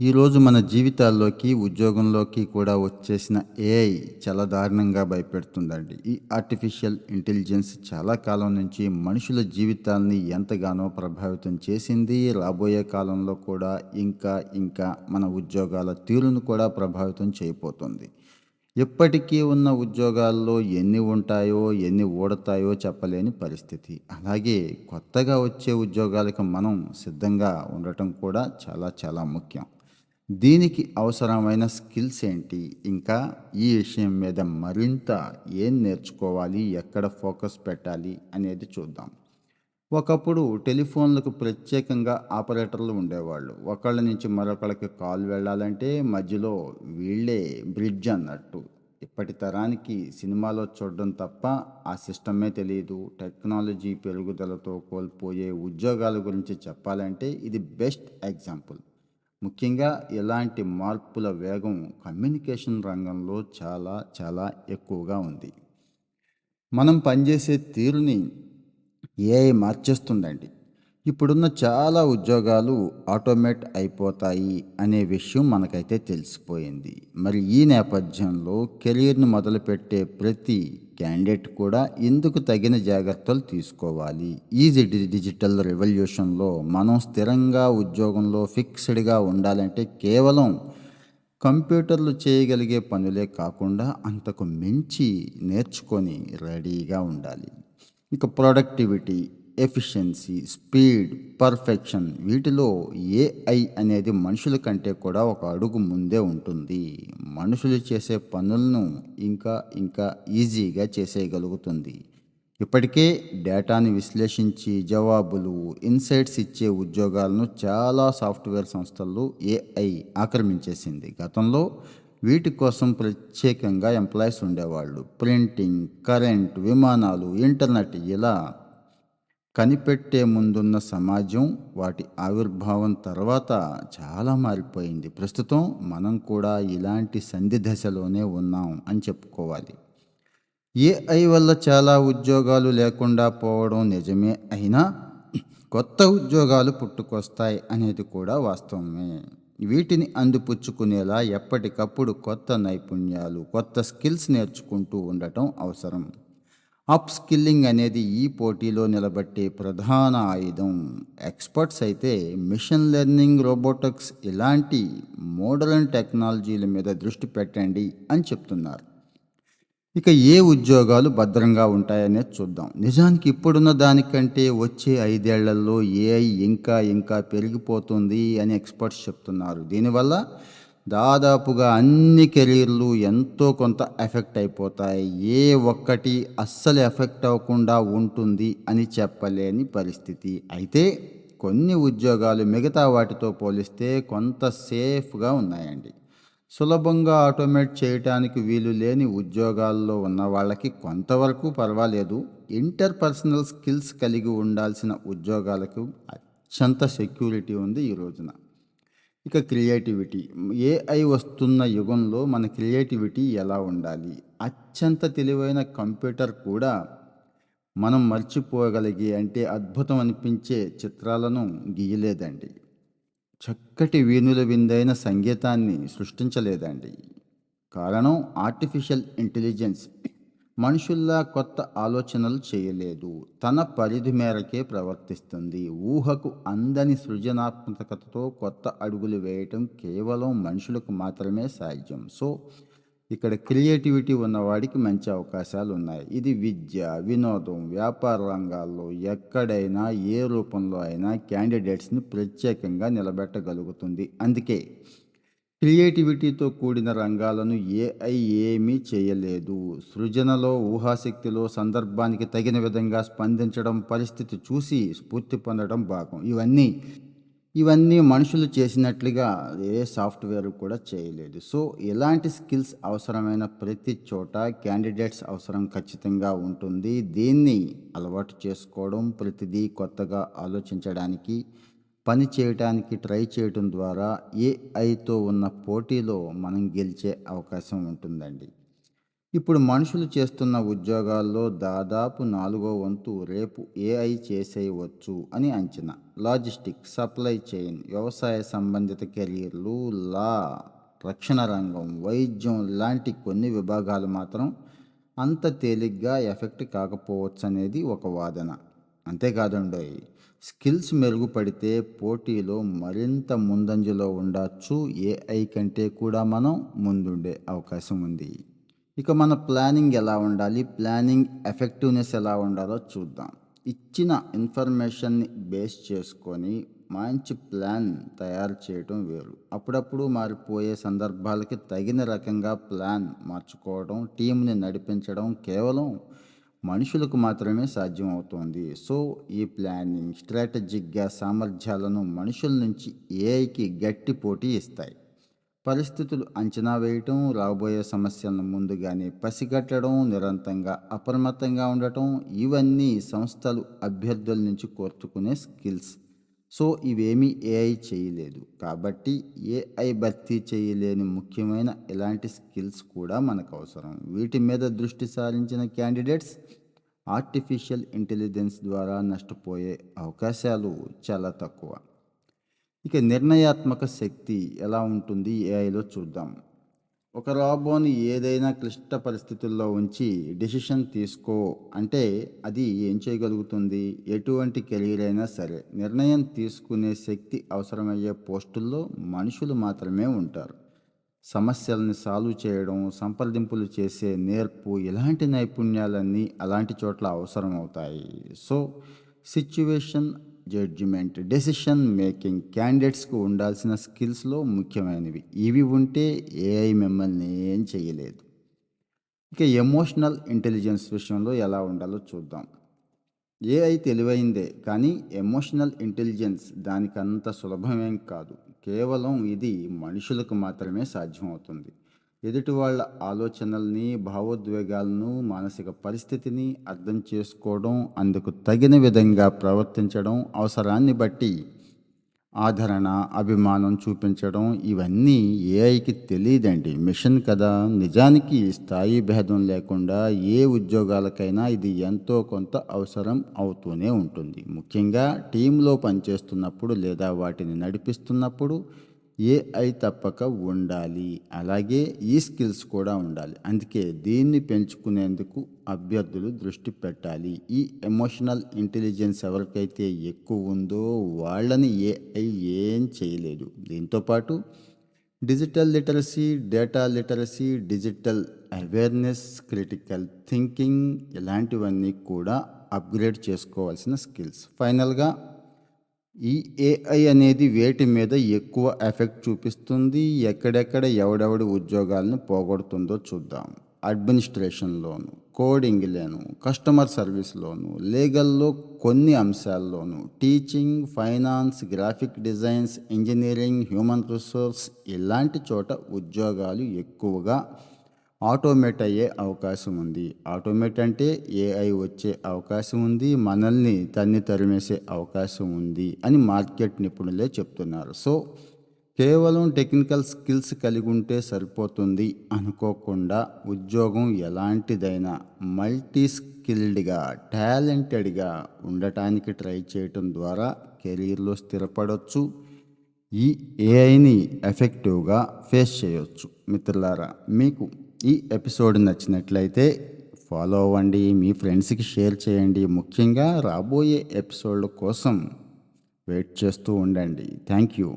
ఈరోజు మన జీవితాల్లోకి ఉద్యోగంలోకి కూడా వచ్చేసిన ఏఐ చాలా దారుణంగా భయపెడుతుందండి. ఈ ఆర్టిఫిషియల్ ఇంటెలిజెన్స్ చాలా కాలం నుంచి మనుషుల జీవితాల్ని ఎంతగానో ప్రభావితం చేసింది. రాబోయే కాలంలో కూడా ఇంకా ఇంకా మన ఉద్యోగాల తీరును కూడా ప్రభావితం చేయబోతుంది. ఇప్పటికీ ఉన్న ఉద్యోగాల్లో ఎన్ని ఉంటాయో ఎన్ని ఊడతాయో చెప్పలేని పరిస్థితి. అలాగే కొత్తగా వచ్చే ఉద్యోగాలకు మనం సిద్ధంగా ఉండటం కూడా చాలా చాలా ముఖ్యం. దీనికి అవసరమైన స్కిల్స్ ఏంటి? ఇంకా ఈ విషయం మీద మరింత ఏం నేర్చుకోవాలి? ఎక్కడ ఫోకస్ పెట్టాలి? అనేది చూద్దాం. ఒకప్పుడు టెలిఫోన్లకు ప్రత్యేకంగా ఆపరేటర్లు ఉండేవాళ్ళు. ఒకళ్ళ నుంచి మరొకళ్ళకి కాల్ వెళ్ళాలంటే మధ్యలో వీళ్ళే బ్రిడ్జ్ అన్నట్టు. ఇప్పటి తరానికి సినిమాలో చూడడం తప్ప ఆ సిస్టమే తెలియదు టెక్నాలజీ పెరుగుదలతో కోల్పోయే ఉద్యోగాల గురించి చెప్పాలంటే ఇది బెస్ట్ ఎగ్జాంపుల్. ముఖ్యంగా ఇలాంటి మార్పుల వేగం కమ్యూనికేషన్ రంగంలో చాలా చాలా ఎక్కువగా ఉంది. మనం పనిచేసే తీరుని ఏఐ మార్చేస్తుందండి. ఇప్పుడున్న చాలా ఉద్యోగాలు ఆటోమేట్ అయిపోతాయి అనే విషయం మనకైతే తెలిసిపోయింది. మరి ఈ నేపథ్యంలో కెరీర్ను మొదలుపెట్టే ప్రతి క్యాండిడేట్ కూడా ఎందుకు తగిన జాగ్రత్తలు తీసుకోవాలి? ఈజీ డిజిటల్ రెవల్యూషన్లో మనం స్థిరంగా ఉద్యోగంలో ఫిక్స్డ్గా ఉండాలంటే కేవలం కంప్యూటర్లు చేయగలిగే పనులే కాకుండా అంతకు మించి నేర్చుకొని రెడీగా ఉండాలి. ఇక ప్రొడక్టివిటీ ఎఫిషియన్సీ స్పీడ్ పర్ఫెక్షన్ వీటిలో ఏఐ అనేది మనుషుల కంటే కూడా ఒక అడుగు ముందే ఉంటుంది. మనుషులు చేసే పనులను ఇంకా ఇంకా ఈజీగా చేసేయగలుగుతుంది. ఇప్పటికే డేటాని విశ్లేషించి జవాబులు ఇన్సైట్స్ ఇచ్చే ఉద్యోగాలను చాలా సాఫ్ట్వేర్ సంస్థల్లో ఏఐ ఆక్రమించేసింది. గతంలో వీటి కోసం ప్రత్యేకంగా ఎంప్లాయీస్ ఉండేవాళ్ళు. ప్రింటింగ్ కరెంట్ విమానాలు ఇంటర్నెట్ ఇలా కనిపెట్టే ముందున్న సమాజం వాటి ఆవిర్భావం తర్వాత చాలా మారిపోయింది. ప్రస్తుతం మనం కూడా ఇలాంటి సంధి దశలోనే ఉన్నాం అని చెప్పుకోవాలి. ఏఐ వల్ల చాలా ఉద్యోగాలు లేకుండా పోవడం నిజమే అయినా కొత్త ఉద్యోగాలు పుట్టుకొస్తాయి అనేది కూడా వాస్తవమే. వీటిని అందిపుచ్చుకునేలా ఎప్పటికప్పుడు కొత్త నైపుణ్యాలు కొత్త స్కిల్స్ నేర్చుకుంటూ ఉండటం అవసరం. అప్ స్కిల్లింగ్ అనేది ఈ పోటీలో నిలబట్టే ప్రధాన ఆయుధం. ఎక్స్పర్ట్స్ అయితే మిషన్ లెర్నింగ్ రోబోటిక్స్ ఇలాంటి మోడర్న్ టెక్నాలజీల మీద దృష్టి పెట్టండి అని చెప్తున్నారు. ఇక ఏ ఉద్యోగాలు భద్రంగా ఉంటాయనేది చూద్దాం. నిజానికి ఇప్పుడున్న దానికంటే వచ్చే ఐదేళ్ళలో ఏఐ ఇంకా ఇంకా పెరిగిపోతుంది అని ఎక్స్పర్ట్స్ చెప్తున్నారు. దీనివల్ల దాదాపుగా అన్ని కెరీర్లు ఎంతో కొంత ఎఫెక్ట్ అయిపోతాయి. ఏ ఒక్కటి అస్సలు ఎఫెక్ట్ అవ్వకుండా ఉంటుంది అని చెప్పలేని పరిస్థితి. అయితే కొన్ని ఉద్యోగాలు మిగతా వాటితో పోలిస్తే కొంత సేఫ్గా ఉన్నాయండి. సులభంగా ఆటోమేట్ చేయటానికి వీలు లేని ఉద్యోగాల్లో ఉన్న వాళ్ళకి కొంతవరకు పర్వాలేదు. ఇంటర్ పర్సనల్ స్కిల్స్ కలిగి ఉండాల్సిన ఉద్యోగాలకు అత్యంత సెక్యూరిటీ ఉంది ఈ రోజున. ఇక క్రియేటివిటీ. ఏఐ వస్తున్న యుగంలో మన క్రియేటివిటీ ఎలా ఉండాలి? అత్యంత తెలివైన కంప్యూటర్ కూడా మనం మర్చిపోగలిగే అంటే అద్భుతం అనిపించే చిత్రాలను గీయలేదండి. చక్కటి వీణుల విందైన సంగీతాన్ని సృష్టించలేదండి. కారణం ఆర్టిఫిషియల్ ఇంటెలిజెన్స్. మనుషుల్లా కొత్త ఆలోచనలు చేయలేదు. తన పరిధి మేరకే ప్రవర్తిస్తుంది. ఊహకు అందని సృజనాత్మకతతో కొత్త అడుగులు వేయటం కేవలం మనుషులకు మాత్రమే సాధ్యం. సో ఇక్కడ క్రియేటివిటీ ఉన్నవాడికి మంచి అవకాశాలు ఉన్నాయి. ఇది విద్య వినోదం వ్యాపార రంగాల్లో ఎక్కడైనా ఏ రూపంలో అయినా క్యాండిడేట్స్ని ప్రత్యేకంగా నిలబెట్టగలుగుతుంది. అందుకే క్రియేటివిటీతో కూడిన రంగాలను ఏఐ ఏమీ చేయలేదు. సృజనలో ఊహాశక్తిలో సందర్భానికి తగిన విధంగా స్పందించడం పరిస్థితి చూసి స్ఫూర్తి పొందడం భాగం. ఇవన్నీ ఇవన్నీ మనుషులు చేసినట్లుగా ఏ సాఫ్ట్వేర్ కూడా చేయలేదు. సో ఎలాంటి స్కిల్స్ అవసరమైన ప్రతి చోట క్యాండిడేట్స్ అవసరం ఖచ్చితంగా ఉంటుంది. దీన్ని అలవాటు చేసుకోవడం ప్రతిదీ కొత్తగా ఆలోచించడానికి పని చేయటానికి ట్రై చేయటం ద్వారా ఏఐతో ఉన్న పోటీలో మనం గెలిచే అవకాశం ఉంటుందండి. ఇప్పుడు మనుషులు చేస్తున్న ఉద్యోగాల్లో దాదాపు నాలుగో వంతు రేపు ఏఐ చేసేయవచ్చు అని అంచనా. లాజిస్టిక్ సప్లై చైన్ వ్యవసాయ సంబంధిత కెరీర్లు లా రక్షణ రంగం వైద్యం లాంటి కొన్ని విభాగాలు మాత్రం అంత తేలిగ్గా ఎఫెక్ట్ కాకపోవచ్చు అనేది ఒక వాదన. అంతేకాదండోయ్ స్కిల్స్ మెరుగుపడితే పోటీలో మరింత ముందంజలో ఉండొచ్చు. ఏఐ కంటే కూడా మనం ముందుండే అవకాశం ఉంది. ఇక మన ప్లానింగ్ ఎలా ఉండాలి? ప్లానింగ్ ఎఫెక్టివ్నెస్ ఎలా ఉండాలో చూద్దాం. ఇచ్చిన ఇన్ఫర్మేషన్ని బేస్ చేసుకొని మంచి ప్లాన్ తయారు చేయడం వేరు. అప్పుడప్పుడు మారిపోయే సందర్భాలకి తగిన రకంగా ప్లాన్ మార్చుకోవడం టీంని నడిపించడం కేవలం మనుషులకు మాత్రమే సాధ్యం అవుతోంది సో ఈ ప్లానింగ్ స్ట్రాటజిక్గా సామర్థ్యాలను మనుషుల నుంచి ఏఐకి గట్టి పోటీ ఇస్తాయి. పరిస్థితులు అంచనా వేయటం రాబోయే సమస్యలను ముందుగానే పసిగట్టడం నిరంతరంగా అప్రమత్తంగా ఉండటం ఇవన్నీ సంస్థలు అభ్యర్థుల నుంచి కోర్చుకునే స్కిల్స్. సో ఇవేమీ ఏఐ చేయలేదు. కాబట్టి ఏఐ భర్తీ చేయలేని ముఖ్యమైన ఇలాంటి స్కిల్స్ కూడా మనకు అవసరం వీటి మీద దృష్టి సారించిన క్యాండిడేట్స్ ఆర్టిఫిషియల్ ఇంటెలిజెన్స్ ద్వారా నష్టపోయే అవకాశాలు చాలా తక్కువ. ఇక నిర్ణయాత్మక శక్తి ఎలా ఉంటుంది ఏఐలో చూద్దాం. ఒక రాబోని ఏదైనా క్లిష్ట పరిస్థితుల్లో ఉంచి డెసిషన్ తీసుకో. అంటే అది ఏం చేయగలుగుతుంది? ఎటువంటి కెరీర్ అయినా సరే నిర్ణయం తీసుకునే శక్తి అవసరమయ్యే పోస్టుల్లో మనుషులు మాత్రమే ఉంటారు. సమస్యల్ని సాల్వ్ చేయడం సంప్రదింపులు చేసే నేర్పు ఇలాంటి నైపుణ్యాలన్నీ అలాంటి చోట్ల అవసరం అవుతాయి so situation judgement decision making క్యాండిడేట్స్కు ఉండాల్సిన స్కిల్స్లో ముఖ్యమైనవి. ఇవి ఉంటే ఏఐ మిమ్మల్ని ఏం చేయలేదు. ఇక ఎమోషనల్ ఇంటెలిజెన్స్ విషయంలో ఎలా ఉండాలో చూద్దాం. ఏఐ తెలివైందే కానీ ఎమోషనల్ ఇంటెలిజెన్స్ దానికంత సులభమేం కాదు. కేవలం ఇది మనుషులకు మాత్రమే సాధ్యమవుతుంది. ఎదుటి వాళ్ళ ఆలోచనల్ని భావోద్వేగాలను మానసిక పరిస్థితిని అర్థం చేసుకోవడం అందుకు తగిన విధంగా ప్రవర్తించడం అవసరాన్ని బట్టి ఆదరణ అభిమానం చూపించడం ఇవన్నీ ఏఐకి తెలియదండి మిషన్ కదా. నిజానికి స్థాయి భేదం లేకుండా ఏ ఉద్యోగాలకైనా ఇది ఎంతో కొంత అవసరం అవుతూనే ఉంటుంది. ముఖ్యంగా టీంలో పనిచేస్తున్నప్పుడు లేదా వాటిని నడిపిస్తున్నప్పుడు ఏఐ తప్పక ఉండాలి. అలాగే ఈ స్కిల్స్ కూడా ఉండాలి. అందుకే దీన్ని పెంచుకునేందుకు అభ్యర్థులు దృష్టి పెట్టాలి. ఈ ఎమోషనల్ ఇంటెలిజెన్స్ ఎవరికైతే ఎక్కువ ఉందో వాళ్ళని ఏఐ ఏం చేయలేదు. దీంతోపాటు digital literacy data literacy digital awareness critical thinking ఇలాంటివన్నీ కూడా అప్గ్రేడ్ చేసుకోవాల్సిన స్కిల్స్. ఫైనల్గా ఈ ఏఐ అనేది వేటి మీద ఎక్కువ ఎఫెక్ట్ చూపిస్తుంది? ఎక్కడెక్కడ ఎవడెవడి ఉద్యోగాలను పోగొడుతుందో చూద్దాం. అడ్మినిస్ట్రేషన్లోను కోడింగ్లోను కస్టమర్ సర్వీస్లోను లీగల్లో కొన్ని అంశాల్లోను teaching finance graphic designs engineering human resource ఇలాంటి చోట ఉద్యోగాలు ఎక్కువగా ఆటోమేట్ అయ్యే అవకాశం ఉంది. ఆటోమేట్ అంటే ఏఐ వచ్చే అవకాశం ఉంది. మనల్ని తన్ని తరిమేసే అవకాశం ఉంది అని మార్కెట్ నిపుణులే చెప్తున్నారు. సో కేవలం టెక్నికల్ స్కిల్స్ కలిగి ఉంటే సరిపోతుంది అనుకోకుండా ఉద్యోగం ఎలాంటిదైనా మల్టీ స్కిల్డ్గా టాలెంటెడ్గా ఉండటానికి ట్రై చేయటం ద్వారా కెరీర్లో స్థిరపడవచ్చు ఈ ఏఐని ఎఫెక్టివ్గా ఫేస్ చేయొచ్చు. మిత్రులారా మీకు ఈ ఎపిసోడ్ నచ్చినట్లయితే ఫాలో అవ్వండి మీ ఫ్రెండ్స్కి షేర్ చేయండి. ముఖ్యంగా రాబోయే ఎపిసోడ్ల కోసం వెయిట్ చేస్తూ ఉండండి. Thank you.